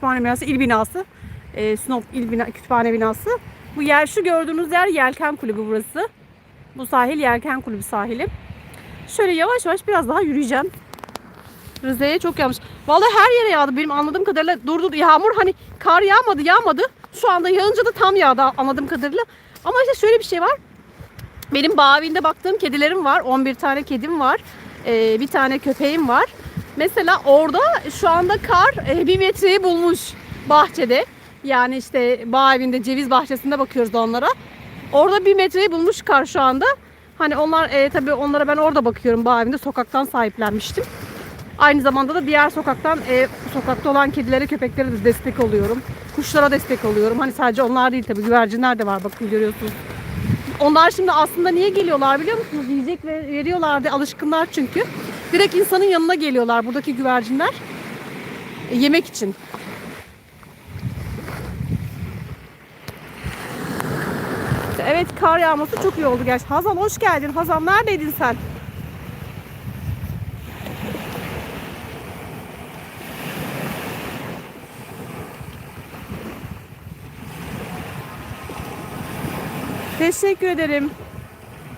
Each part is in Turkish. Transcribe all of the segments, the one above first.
kütüphane binası, il binası. E, Sinop il bina, kütüphane binası. Bu yer şu gördüğünüz yer Yelken Kulübü burası. Bu sahil Yelken Kulübü sahili. Şöyle yavaş yavaş biraz daha yürüyeceğim. Rize'ye çok yağmış. Vallahi her yere yağdı. Benim anladığım kadarıyla durdu. Yağmur hani kar yağmadı yağmadı. Şu anda yağınca da tam yağdı anladığım kadarıyla. Ama işte şöyle bir şey var. Benim bağ baktığım kedilerim var. 11 tane kedim var. Ee, bir tane köpeğim var. Mesela orada şu anda kar e, bir metreyi bulmuş bahçede. Yani işte bağ evinde ceviz bahçesinde bakıyoruz onlara. Orada bir metreyi bulmuş kar şu anda. Hani onlar e, tabii onlara ben orada bakıyorum bağ evinde sokaktan sahiplenmiştim. Aynı zamanda da diğer sokaktan e, sokakta olan kedilere köpeklere de destek oluyorum. Kuşlara destek oluyorum. Hani sadece onlar değil tabii güvercinler de var bakın görüyorsunuz. Onlar şimdi aslında niye geliyorlar biliyor musunuz? Yiyecek ve veriyorlar diye alışkınlar çünkü. Direkt insanın yanına geliyorlar buradaki güvercinler. E, yemek için. Evet kar yağması çok iyi oldu gerçi. Hazal hoş geldin. Hazal neredeydin sen? Teşekkür ederim.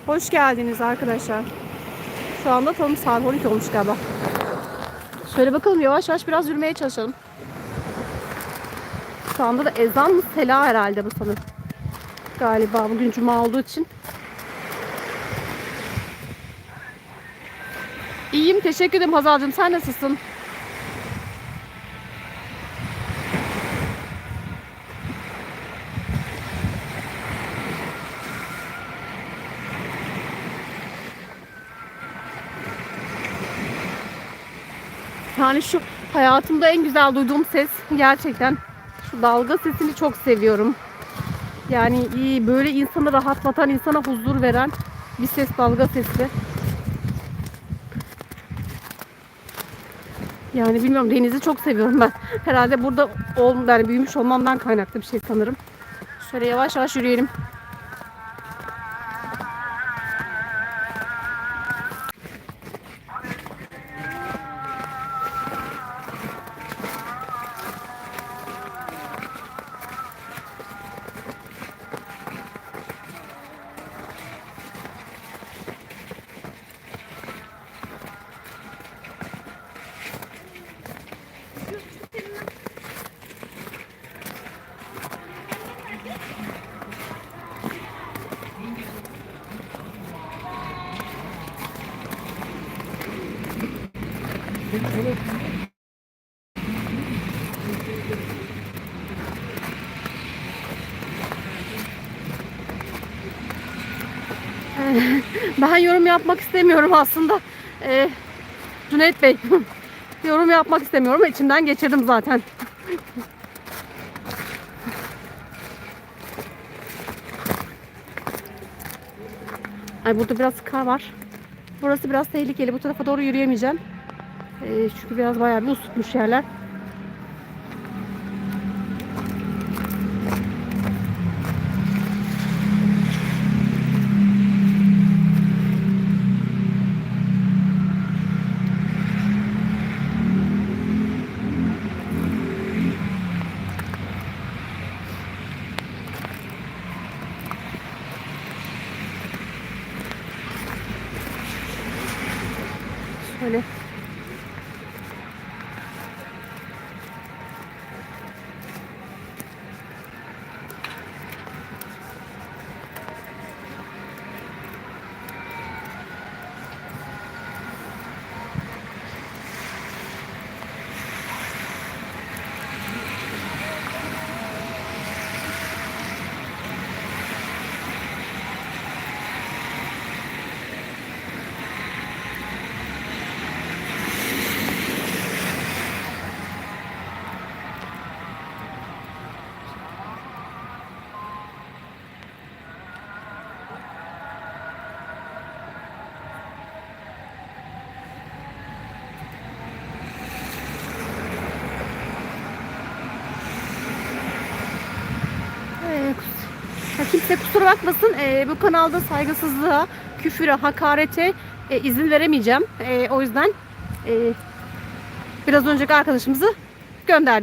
Hoş geldiniz arkadaşlar. Şu anda tam saat 12 olmuş galiba. Şöyle bakalım yavaş yavaş biraz yürümeye çalışalım. Şu anda da ezan mı sela herhalde bu sanırım. Galiba bugün cuma olduğu için. İyiyim teşekkür ederim Hazal'cığım sen nasılsın? Yani şu hayatımda en güzel duyduğum ses gerçekten şu dalga sesini çok seviyorum. Yani iyi böyle insanı rahatlatan, insana huzur veren bir ses dalga sesi. Yani bilmiyorum denizi çok seviyorum ben. Herhalde burada ol, yani büyümüş olmamdan kaynaklı bir şey sanırım. Şöyle yavaş yavaş yürüyelim. Ben yorum yapmak istemiyorum aslında. Ee, Cüneyt Bey, yorum yapmak istemiyorum içimden geçirdim zaten. Ay burada biraz kar var. Burası biraz tehlikeli. Bu tarafa doğru yürüyemeyeceğim. Ee, çünkü biraz bayağı bir ısıtmış yerler. Şöyle. Kimse kusura bakmasın. Ee, bu kanalda saygısızlığa, küfüre, hakarete e, izin veremeyeceğim. E, o yüzden e, biraz önceki arkadaşımızı gönderdim.